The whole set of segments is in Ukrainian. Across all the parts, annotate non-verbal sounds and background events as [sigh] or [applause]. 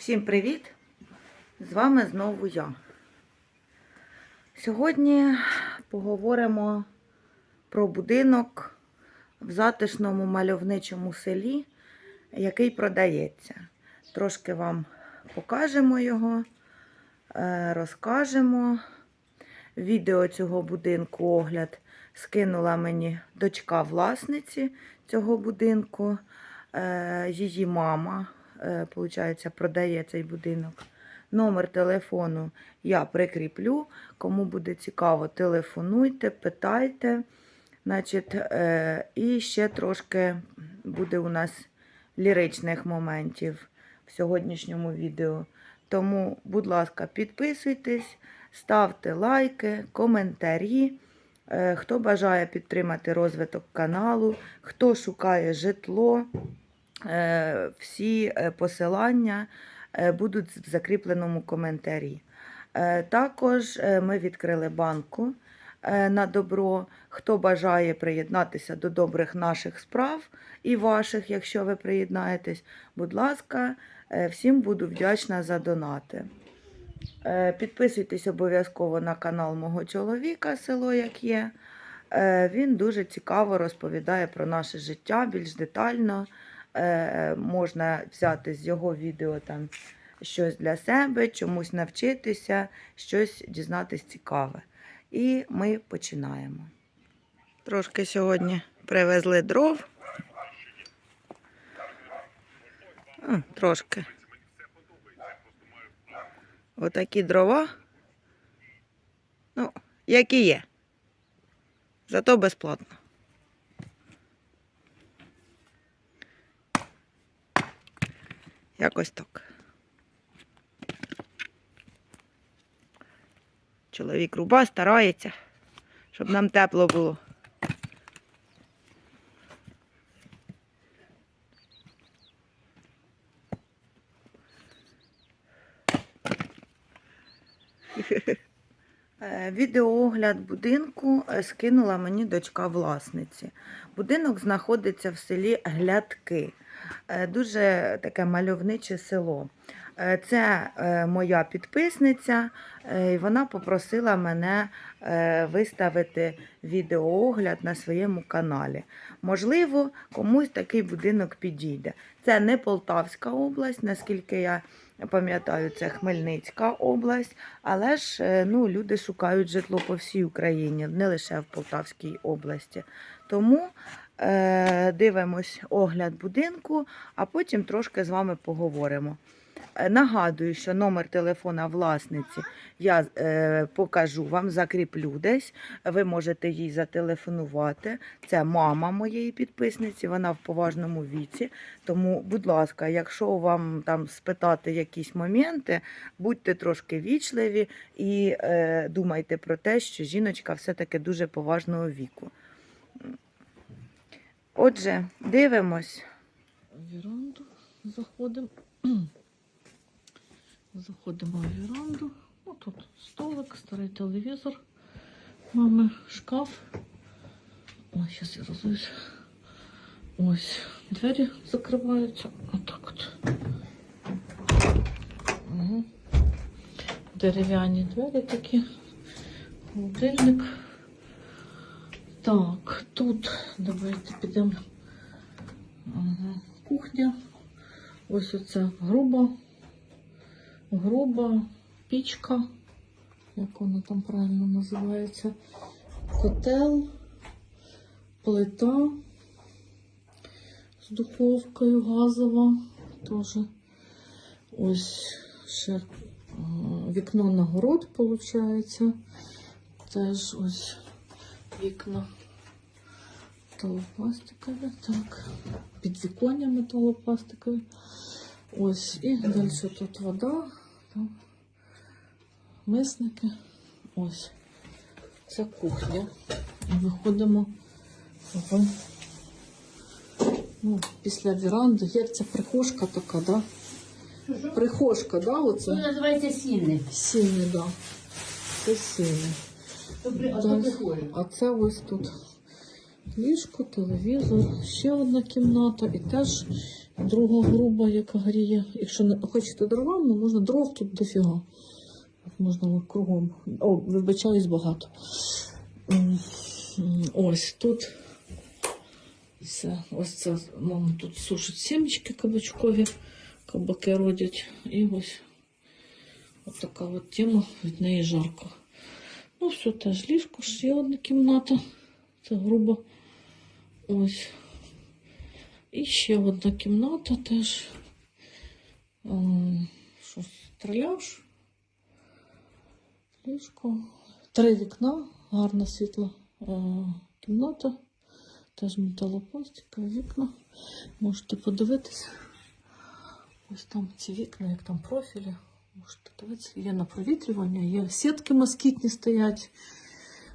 Всім привіт! З вами знову я. Сьогодні поговоримо про будинок в затишному мальовничому селі, який продається. Трошки вам покажемо його, е, розкажемо. Відео цього будинку огляд скинула мені дочка власниці цього будинку. Е, Її мама, е, получається, продає цей будинок. Номер телефону я прикріплю. Кому буде цікаво, телефонуйте, питайте. Значить, е, і ще трошки буде у нас ліричних моментів в сьогоднішньому відео. Тому, будь ласка, підписуйтесь, ставте лайки, коментарі. Е, Хто бажає підтримати розвиток каналу, хто шукає житло, е, всі е, посилання будуть в закріпленому коментарі. Також ми відкрили банку на добро. Хто бажає приєднатися до добрих наших справ і ваших, якщо ви приєднаєтесь, будь ласка, всім буду вдячна за донати. Е, Підписуйтесь обов'язково на канал мого чоловіка, село як є. Е, Він дуже цікаво розповідає про наше життя більш детально. Е, Можна взяти з його відео там щось для себе, чомусь навчитися, щось дізнатись цікаве. І ми починаємо. Трошки сьогодні привезли дров. Трошки. Отакі дрова. Ну, які є. Зато безплатно. Якось так. Чоловік руба старається, щоб нам тепло було. [laughs] Відеоогляд будинку е, скинула мені дочка власниці. Будинок знаходиться в селі Глядки. Е, Дуже таке мальовниче село. Е, Це е, моя підписниця, е, і вона попросила мене е, виставити відеоогляд на своєму каналі. Можливо, комусь такий будинок підійде. Це не Полтавська область, наскільки я пам'ятаю, це Хмельницька область, але ж е, ну, люди шукають житло по всій Україні, не лише в Полтавській області. Тому е, дивимось огляд будинку, а потім трошки з вами поговоримо. Е, Нагадую, що номер телефона власниці я е, покажу вам, закріплю десь. Ви можете їй зателефонувати. Це мама моєї підписниці, вона в поважному віці. Тому, будь ласка, якщо вам там спитати якісь моменти, будьте трошки вічливі і е, думайте про те, що жіночка все-таки дуже поважного віку. Отже, дивимось. Віранду заходимо. Заходимо в віранду. Ну, тут столик, старий телевізор. Мами шкаф. Ой, зараз я розуюсь. Ось, двері закриваються. Отак от. Дерев'яні двері такі. Холодильник. Так, тут давайте підемо. Кухня. Ось оце груба, груба пічка, як вона там правильно називається, котел, плита з духовкою газова. Теж ось ще е, вікно на город, виходить. Теж ось вікна металопластикові, так. Підвіконня металопластикові. Ось, і далі тут вода, там мисники. Ось. Це кухня. Виходимо в ну, після віранди. Як це прихожка така, да? Прихожка, да, Це називається сінник. Сіни, да. Це сіни. Так, а це ось тут ліжко, телевізор, ще одна кімната і теж друга груба, яка гріє. Якщо не хочете дровами, можна дров тут дофіга. Можна кругом. О, вибачаюсь багато. Ось тут. Все, ось це мама тут сушить сімечки кабачкові, кабаки родять. І ось от така от тема, від неї жарко. Ну, все теж ліжко, ще одна кімната. Це грубо. Ось. І ще одна кімната теж. Ем, Що, стреляш? Ліжко. Три вікна, гарна світла е, кімната. Теж металопластикові вікна. Можете подивитися. Ось там ці вікна, як там профілі. Можете дивитися. Є на провітрювання, є сітки москітні стоять,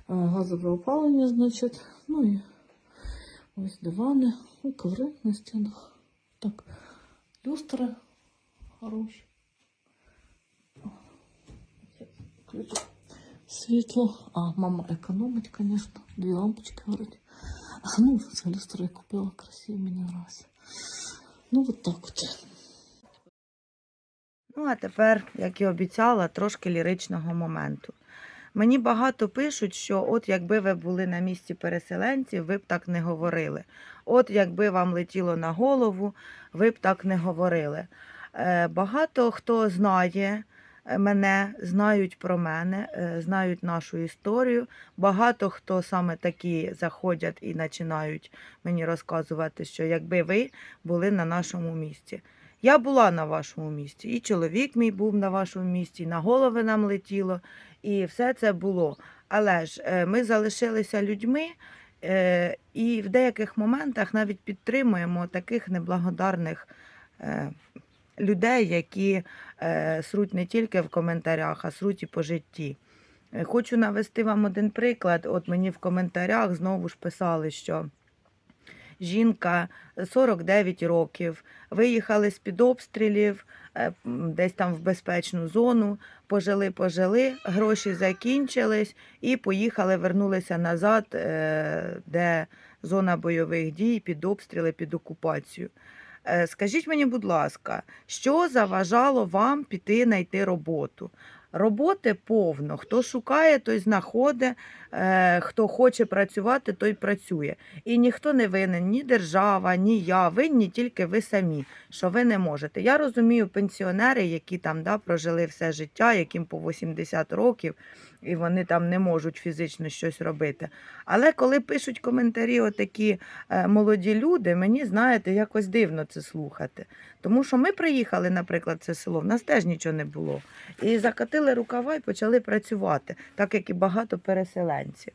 е, газове опалення, значить. Ну і ось дивани, і коври на стінах. Так, люстри хороші. Світло. А, мама економить, звісно. Дві лампочки горять. А, ну, це люстра я купила красиві, мені нравиться. Ну, от так от. Ну, а тепер, як і обіцяла, трошки ліричного моменту. Мені багато пишуть, що от якби ви були на місці переселенців, ви б так не говорили. От якби вам летіло на голову, ви б так не говорили. Е, Багато хто знає е, мене, знають про мене, е, знають нашу історію. Багато хто саме такі заходять і починають мені розказувати, що якби ви були на нашому місці. Я була на вашому місці, і чоловік мій був на вашому місці, і на голови нам летіло, і все це було. Але ж е, ми залишилися людьми, е, і в деяких моментах навіть підтримуємо таких неблагодарних е, людей, які сруть не тільки в коментарях, а сруть і по житті. Хочу навести вам один приклад. От мені в коментарях знову ж писали, що жінка 49 років, виїхали з-під обстрілів, е, м, десь там в безпечну зону, пожили, пожили, гроші закінчились і поїхали, вернулися назад, е, де зона бойових дій, під обстріли, під окупацію. Е, Скажіть мені, будь ласка, що заважало вам піти знайти роботу? Роботи повно. Хто шукає, той знаходить, е, хто хоче працювати, той працює. І ніхто не винен, ні держава, ні я. Винні тільки ви самі, що ви не можете. Я розумію пенсіонери, які там да, прожили все життя, яким по 80 років, і вони там не можуть фізично щось робити. Але коли пишуть коментарі отакі е, молоді люди, мені, знаєте, якось дивно це слухати. Тому що ми приїхали, наприклад, це село, в нас теж нічого не було. І закатили рукава і почали працювати, так як і багато переселенців.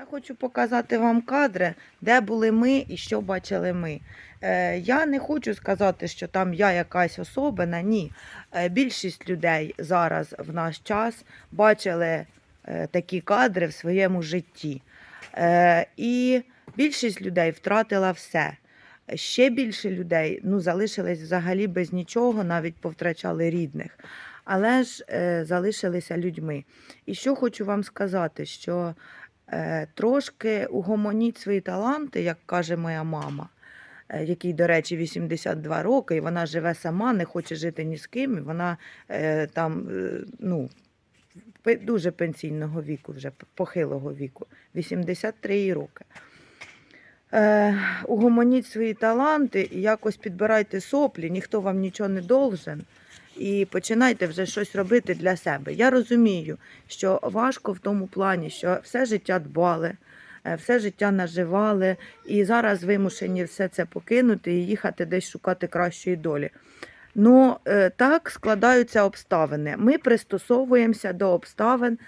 Я хочу показати вам кадри, де були ми і що бачили ми. Е, я не хочу сказати, що там я якась особина. Ні. Е, більшість людей зараз в наш час бачили е, такі кадри в своєму житті. І більшість людей втратила все. Ще більше людей ну, залишились взагалі без нічого, навіть повтрачали рідних. Але ж е, залишилися людьми. І що хочу вам сказати, що е, трошки угомоніть свої таланти, як каже моя мама, е, якій, до речі, 82 роки, і вона живе сама, не хоче жити ні з ким. і Вона е, там е, ну, дуже пенсійного віку, вже похилого віку, 83 роки. Е, угомоніть свої таланти і якось підбирайте соплі, ніхто вам нічого не должен. І починайте вже щось робити для себе. Я розумію, що важко в тому плані, що все життя дбали, е, все життя наживали, і зараз вимушені все це покинути і їхати десь шукати кращої долі. Ну, е, так складаються обставини. Ми пристосовуємося до обставин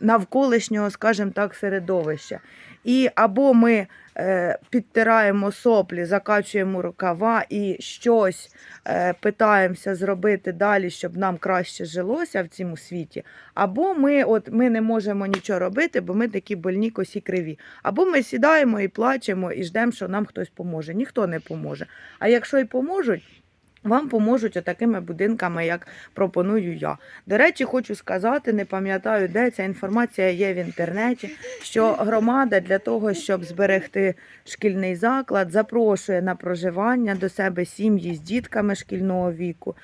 навколишнього, скажімо так, середовища. І або ми е, підтираємо соплі, закачуємо рукава і щось е, питаємося зробити далі, щоб нам краще жилося в цьому світі. Або ми, от, ми не можемо нічого робити, бо ми такі больні косі криві. Або ми сідаємо і плачемо, і ждемо, що нам хтось поможе. Ніхто не поможе. А якщо й поможуть, вам поможуть отакими будинками, як пропоную я. До речі, хочу сказати, не пам'ятаю, де ця інформація є в інтернеті, що громада для того, щоб зберегти шкільний заклад, запрошує на проживання до себе сім'ї з дітками шкільного віку,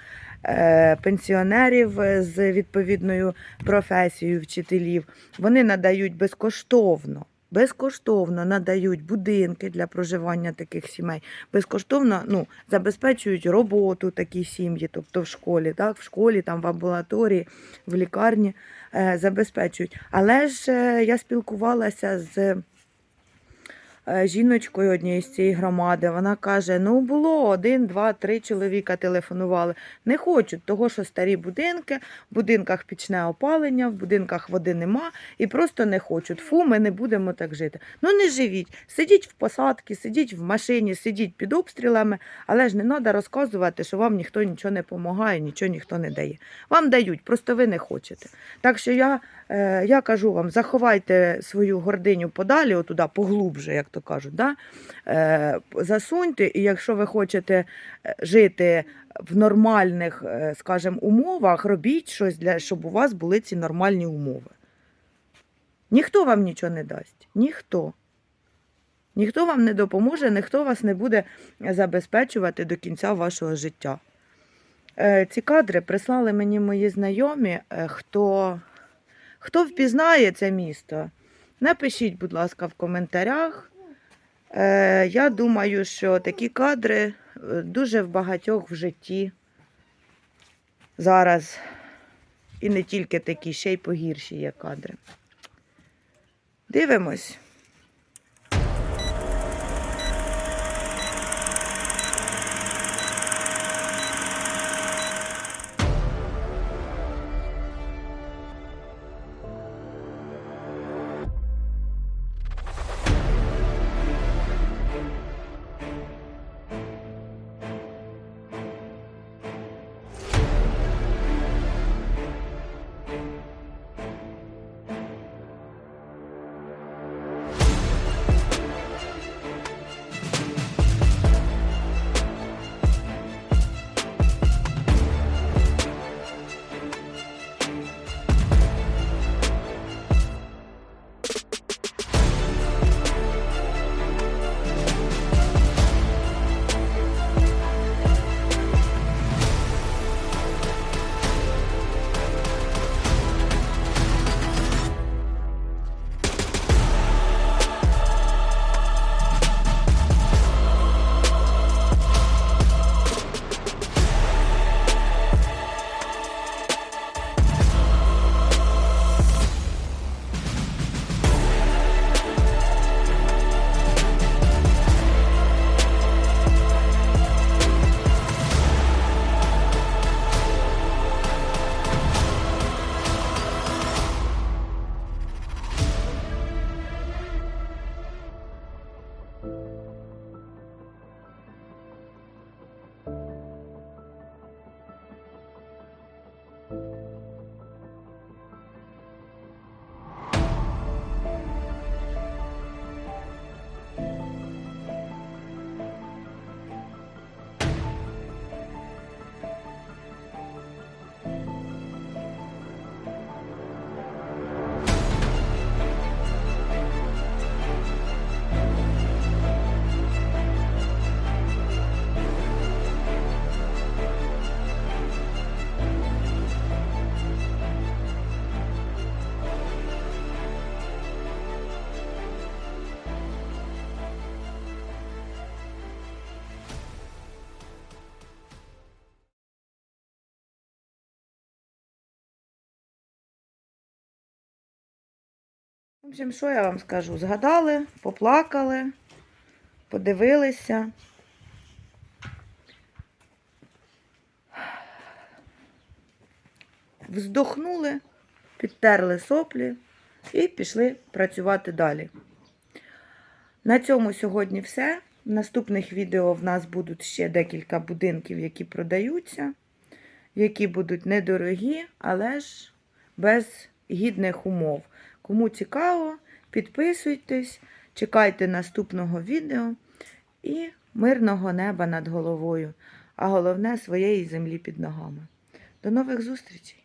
е, пенсіонерів з відповідною професією вчителів. Вони надають безкоштовно. Безкоштовно надають будинки для проживання таких сімей. Безкоштовно ну, забезпечують роботу такі сім'ї, тобто в школі, так, в школі, там, в амбулаторії, в лікарні е, забезпечують. Але ж е, я спілкувалася з жіночкою однієї з цієї громади. Вона каже: ну було один, два, три чоловіка телефонували. Не хочуть, того, що старі будинки, в будинках пічне опалення, в будинках води нема, і просто не хочуть. Фу, ми не будемо так жити. Ну не живіть, сидіть в посадці, сидіть в машині, сидіть під обстрілами, але ж не треба розказувати, що вам ніхто нічого не допомагає, нічого ніхто не дає. Вам дають, просто ви не хочете. Так що я, е, я кажу вам, заховайте свою гординю подалі, отуда, поглубже, як то кажуть. Да? Е, засуньте, і якщо ви хочете е, жити в нормальних, е, скажімо, умовах, робіть щось, для, щоб у вас були ці нормальні умови. Ніхто вам нічого не дасть. Ніхто. Ніхто вам не допоможе, ніхто вас не буде забезпечувати до кінця вашого життя. Е, Ці кадри прислали мені мої знайомі. Хто, хто впізнає це місто, напишіть, будь ласка, в коментарях. Е, Я думаю, що такі кадри е, дуже в багатьох в житті зараз. І не тільки такі, ще й погірші є кадри. Дивимось. В общем, що я вам скажу? Згадали, поплакали, подивилися. Вздохнули, підтерли соплі і пішли працювати далі. На цьому сьогодні все. В наступних відео в нас будуть ще декілька будинків, які продаються, які будуть недорогі, але ж без гідних умов. Кому цікаво, підписуйтесь, чекайте наступного відео і мирного неба над головою. а головне своєї землі під ногами. До нових зустрічей!